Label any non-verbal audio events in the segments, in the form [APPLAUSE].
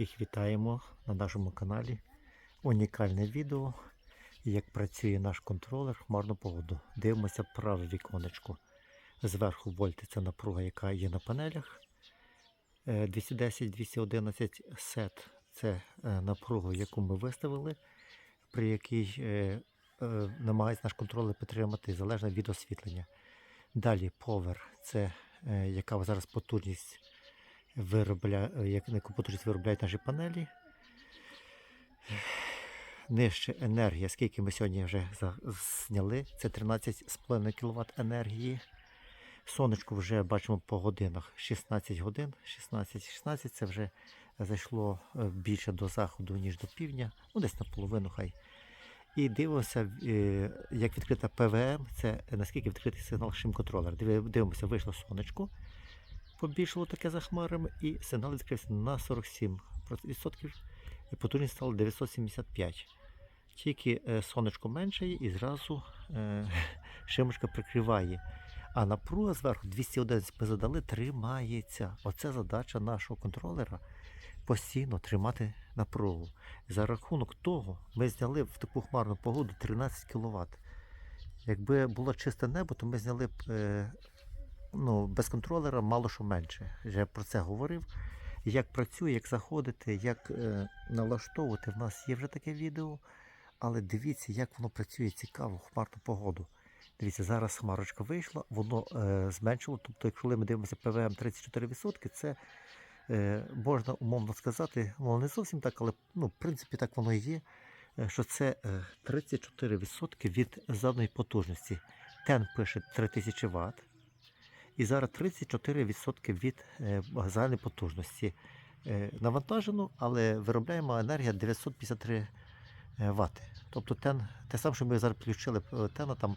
Всіх вітаємо на нашому каналі. Унікальне відео, як працює наш контролер в хмарну погоду. Дивимося праве віконечко. Зверху вольти це напруга, яка є на панелях. Е, 210-211 сет це е, напруга, яку ми виставили, при якій е, е, намагається наш контролер підтримати залежно від освітлення. Далі Power це е, яка зараз потужність виробля... як- яку потужність виробляють наші панелі. Нижче енергія, скільки ми сьогодні вже зняли, це 13,5 кВт енергії. Сонечко вже бачимо по годинах 16 годин, 16-16 це вже зайшло е, більше до заходу, ніж до півдня, ну десь наполовину хай. І дивимося, е, як відкрита ПВМ, це наскільки відкритий сигнал шим-контролер. Дивимося, вийшло сонечко, побільшало таке за хмарами, і сигнал відкрився на 47%, і потужність стала 975. Тільки е, сонечко меншає і зразу е, [LAUGHS] шимочка прикриває. А напруга зверху 211 ми задали, тримається. Оце задача нашого контролера постійно тримати напругу. За рахунок того ми зняли в таку хмарну погоду 13 кВт. Якби було чисте небо, то ми зняли б е, ну, без контролера мало що менше. Я про це говорив. Як працює, як заходити, як е, налаштовувати. В нас є вже таке відео. Але дивіться, як воно працює цікаво хмарну погоду. Дивіться, зараз хмарочка вийшла, воно е, зменшило. Тобто, якщо ми дивимося ПВМ 34%, це е, можна умовно сказати, воно не зовсім так, але ну, в принципі так воно і є, е, що це е, 34% від заданої потужності. Тен пише 3000 Вт. І зараз 34% від е, загальної потужності. Е, навантажено, але виробляємо енергія 953 Вт. Тобто тен, те саме, що ми зараз підключили е, тена, там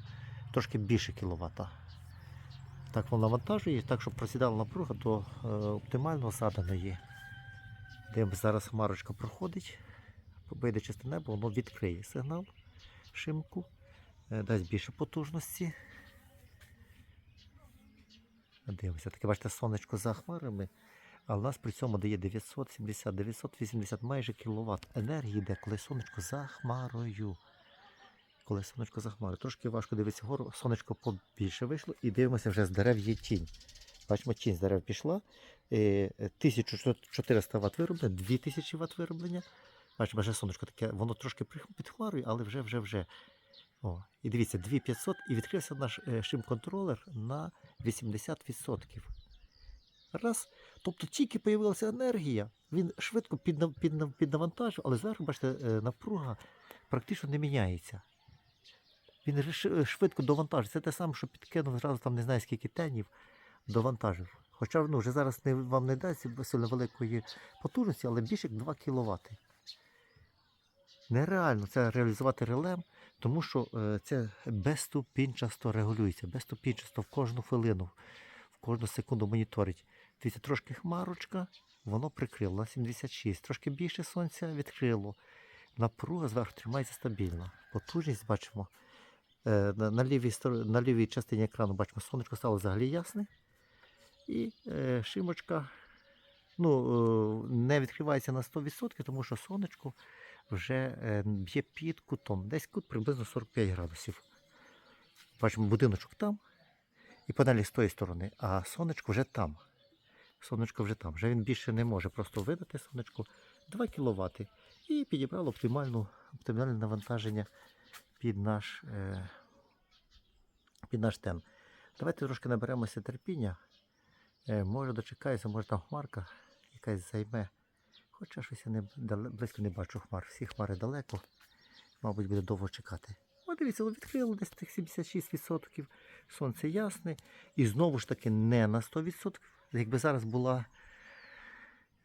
трошки більше кіловат. Так воно навантажує, так щоб просідала напруга до е, оптимально заданої. Дивимося, зараз хмарочка проходить, вийде чисте небо, воно відкриє сигнал шимку, е, дасть більше потужності. Дивимося, таке бачите, сонечко за хмарами, а в нас при цьому дає 970-980 майже кіловат енергії йде, коли сонечко за хмарою. Коли сонечко за хмарою. Трошки важко дивитися вгору, сонечко побільше вийшло і дивимося, вже з дерев є тінь. Бачимо, тінь з дерев пішла. Е, 1400 Вт вироблення, 2000 Вт вироблення. Бачимо, вже сонечко таке, воно трошки під хмарою, але вже вже вже. О, і дивіться, 2500 і відкрився наш е, шим-контролер на 80%. Раз. Тобто тільки з'явилася енергія, він швидко піднав, піднав, піднавантажив, але зверху, бачите, е, напруга практично не міняється. Він швидко довантажив. Це те саме, що підкинув зразу там не знаю скільки тенів, довантажив. Хоча ну, вже зараз не, вам не дасть сильно великої потужності, але більше як 2 кВт. Нереально це реалізувати релем, тому що е, це безступінчасто регулюється, безступінчасто в кожну хвилину, в кожну секунду моніторить. Дивіться, трошки хмарочка, воно прикрило 76, трошки більше сонця відкрило. Напруга зверху тримається стабільно. Потужність бачимо. Е, на, на, лівій, на лівій частині екрану бачимо, сонечко стало взагалі ясне. І е, шимочка ну, не відкривається на 100%, тому що сонечко вже б'є під кутом. Десь кут приблизно 45 градусів. Бачимо будиночок там і панелі з тої сторони, а сонечко вже там. Сонечко вже там. Вже він більше не може просто видати сонечко 2 кВт. І підібрало оптимальну, оптимальне навантаження під наш, е, під наш тен. Давайте трошки наберемося терпіння. Е, може дочекаюся, може там хмарка якась займе. Хоча щось я не, близько не бачу хмар. Всі хмари далеко. Мабуть, буде довго чекати. О, дивіться, відкрило десь тих 76%. Сонце ясне. І знову ж таки не на 100%. Якби зараз була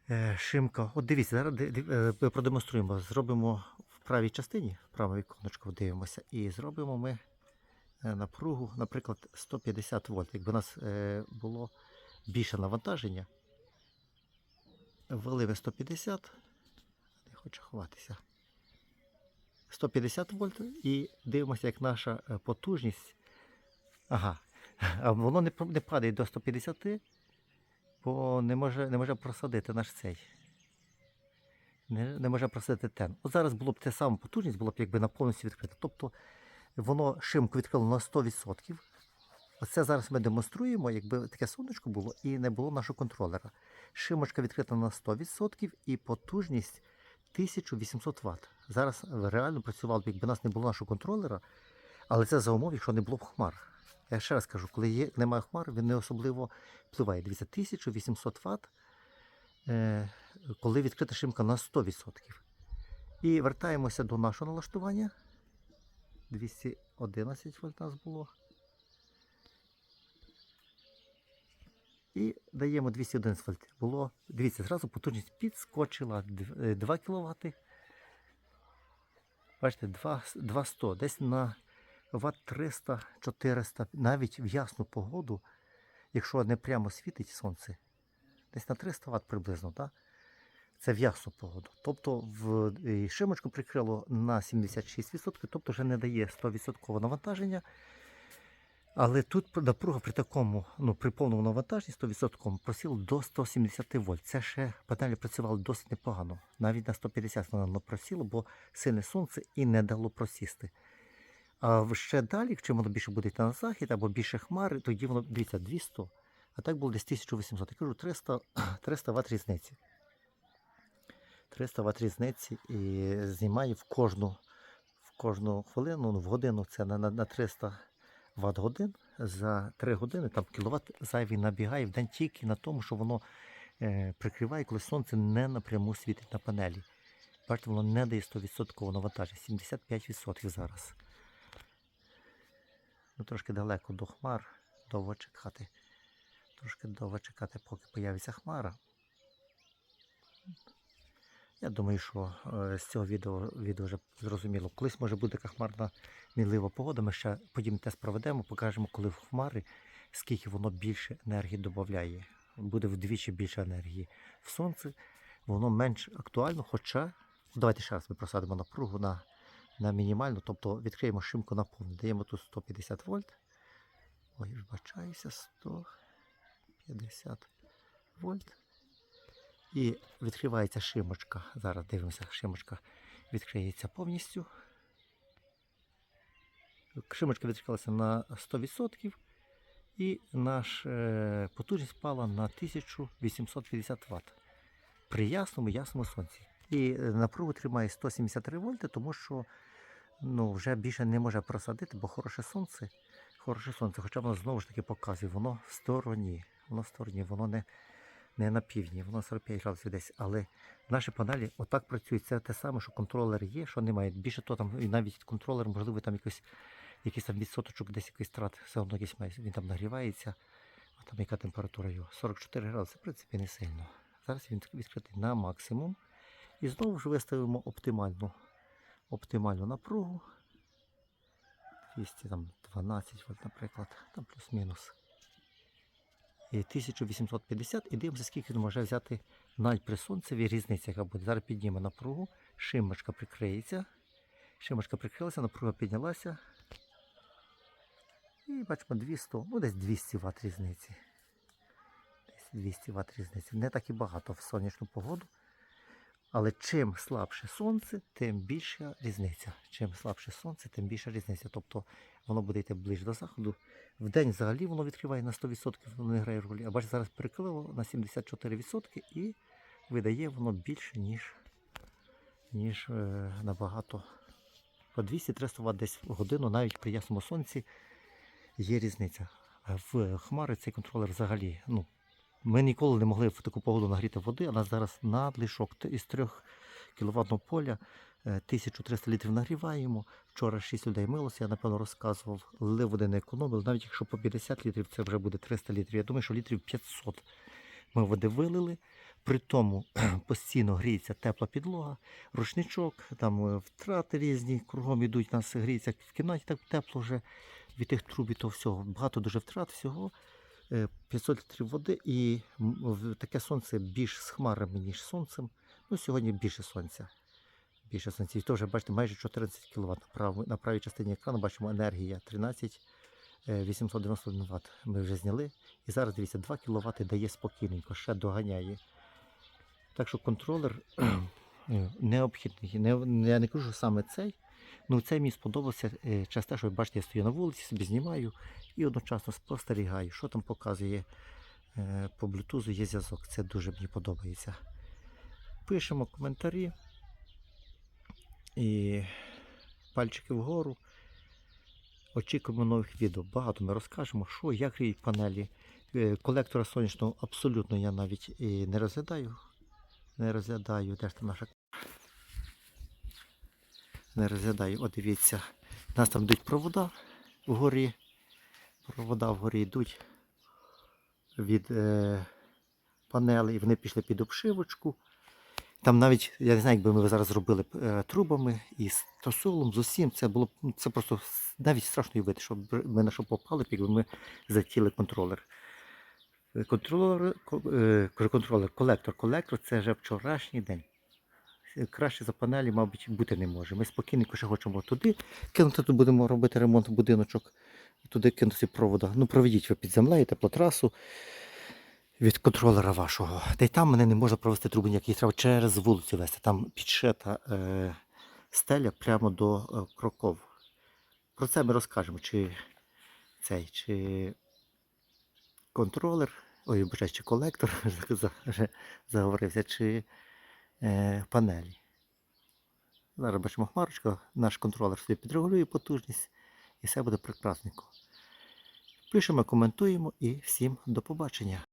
е, шимка. От дивіться, зараз е, продемонструємо. Зробимо в правій частині, в праве віконечко дивимося, і зробимо ми е, напругу, наприклад, 150 вольт. Якби у нас е, було більше навантаження, ввели 150, не хочу ховатися. 150 вольт і дивимося, як наша е, потужність. Ага. Воно не, не падає до 150, бо не може, не може просадити наш цей. не, не може просити тен. От зараз було б те саме потужність, було б якби на повністю відкрита. Тобто воно шимку відкрило на 100%. Оце зараз ми демонструємо, якби таке сонечко було і не було нашого контролера. Шимочка відкрита на 100% і потужність 1800 Вт. Зараз реально працювало якби нас не було нашого контролера, але це за умов, якщо не було б хмар. Я ще раз кажу, коли є, немає хмар, він не особливо впливає. Дивіться, 1800 Вт, е, коли відкрита шимка на 100%. І вертаємося до нашого налаштування. 211 вольт нас було. І даємо 211 вольт. Було, дивіться, зразу потужність підскочила 2 кВт. Бачите, 2, 200, десь на Вт 300, 400, навіть в ясну погоду, якщо не прямо світить сонце, десь на 300 Вт приблизно, так? Це в ясну погоду. Тобто в шимочку прикрило на 76%, тобто вже не дає 100% навантаження. Але тут напруга при такому, ну при повному навантаженні 100% просіла до 170 вольт. Це ще панелі працювали досить непогано. Навіть на 150 воно просіло, бо сильне сонце і не дало просісти. А ще далі, якщо воно більше буде йти на захід або більше хмари, тоді воно, дивіться, 200, а так було десь 1800. Я кажу, 300, 300 Вт різниці. 300 Вт різниці і знімає в кожну, в кожну хвилину, ну, в годину це на, на, на 300 Вт годин. За 3 години там кіловат зайвий набігає в день тільки на тому, що воно е, прикриває, коли сонце не напряму світить на панелі. Бачите, воно не дає 100% навантаження, 75% зараз. Ну, трошки далеко до хмар, довго чекати. Трошки довго чекати, поки появиться хмара. Я думаю, що е, з цього відео, відео вже зрозуміло. Колись може така хмарна мінлива погода. Ми ще подібний тест проведемо, покажемо, коли в хмари, скільки воно більше енергії додає. Буде вдвічі більше енергії. В сонці воно менш актуально, хоча давайте ще раз ми просадимо напругу на, на мінімальну, тобто відкриємо шимку на повну. Даємо тут 150 вольт. Ой, вибачаюся, 150 вольт. І відкривається шимочка. Зараз дивимося, шимочка відкриється повністю. Шимочка відкрилася на 100%. І наш е, потужність впала на 1850 Вт. При ясному ясному сонці. І е, напругу тримає 173 вольти, тому що ну, вже більше не може просадити, бо хороше сонце. Хороше сонце, хоча воно знову ж таки показує, воно в стороні. Воно в стороні, воно не, не на півдні, воно 45 градусів десь. Але наші панелі отак працюють. Це те саме, що контролер є, що немає. Більше того, там і навіть контролер, можливо, там якийсь, якийсь там відсоточок, десь якийсь страт, все одно якийсь має. Він там нагрівається. А там яка температура його? 44 градуси, в принципі, не сильно. Зараз він відкритий на максимум. І знову ж виставимо оптимальну, оптимальну напругу. 212 вольт, наприклад, там плюс-мінус. І 1850 і дивимося, скільки він може взяти навіть при сонцевій різниця, яка буде. Зараз підніме напругу, шимочка прикриється. Шимочка прикрилася, напруга піднялася. І бачимо 200, ну десь 200 Вт різниці. Десь 200 Вт різниці. Не так і багато в сонячну погоду. Але чим слабше сонце, тим більша різниця. Чим слабше сонце, тим більша різниця. Тобто воно буде йти ближче до заходу. В день взагалі воно відкриває на 100%, воно не грає ролі. А бачите, зараз перекрило на 74% і видає воно більше, ніж, ніж е, набагато. По 200-300 Вт десь в годину, навіть при ясному сонці є різниця. В хмари цей контролер взагалі. ну, Ми ніколи не могли в таку погоду нагріти води, а нас зараз надлишок із 3 кіловатного поля е, 1300 літрів нагріваємо. Вчора 6 людей милося, я напевно розказував, лив води не економили. Навіть якщо по 50 літрів, це вже буде 300 літрів. Я думаю, що літрів 500 ми води вилили. При тому [CLEARS THROAT] постійно гріється тепла підлога, рушничок, там е, втрати різні, кругом ідуть, у нас гріється в кімнаті так тепло вже від тих труб і того всього. Багато дуже втрат всього. Е, 500 літрів води і таке сонце більш з хмарами, ніж сонцем. Ну, сьогодні більше сонця. Більше сонця. І то вже бачите, майже 14 кВт. На, правій частині екрану бачимо енергія 13 е, 891 Вт. Ми вже зняли. І зараз дивіться, 2 кВт дає спокійненько, ще доганяє. Так що контролер е, [CLEARS THROAT] необхідний. Я не кажу, саме цей. Ну, цей мені сподобався е, через те, що ви бачите, я стою на вулиці, собі знімаю і одночасно спостерігаю, що там показує е, по блютузу є зв'язок. Це дуже мені подобається. Пишемо коментарі і пальчики вгору. Очікуємо нових відео. Багато ми розкажемо, що, як гріють панелі. Е, Колектора сонячного абсолютно я навіть і не розглядаю. Не розглядаю, де ж там наша. Не розглядаю, от дивіться. У нас там йдуть провода вгорі. Провода вгорі йдуть від е, панелей, вони пішли під обшивочку. Там навіть, я не знаю, якби ми зараз зробили е, трубами і з тосолом, з усім, це було ну, це просто навіть страшно уявити, щоб ми на що попали, якби ми захотіли контролер. Контролер, е, контролер, колектор, колектор це вже вчорашній день. Е, Краще за панелі, мабуть, бути не може. Ми спокійненько ще хочемо туди кинути, тут будемо робити ремонт будиночок, туди кинути провода. Ну, проведіть ви під землею, теплотрасу від контролера вашого. Та й там мене не можна провести труби ніякі, треба через вулицю вести. Там підшита е, стеля прямо до е, кроков. Про це ми розкажемо, чи цей, чи контролер, ой, вибачаю, чи колектор, [LAUGHS] заговорився, чи панелі. Зараз бачимо хмарочка, наш контролер собі підрегулює потужність і все буде прекрасненько. Пишемо, коментуємо і всім до побачення.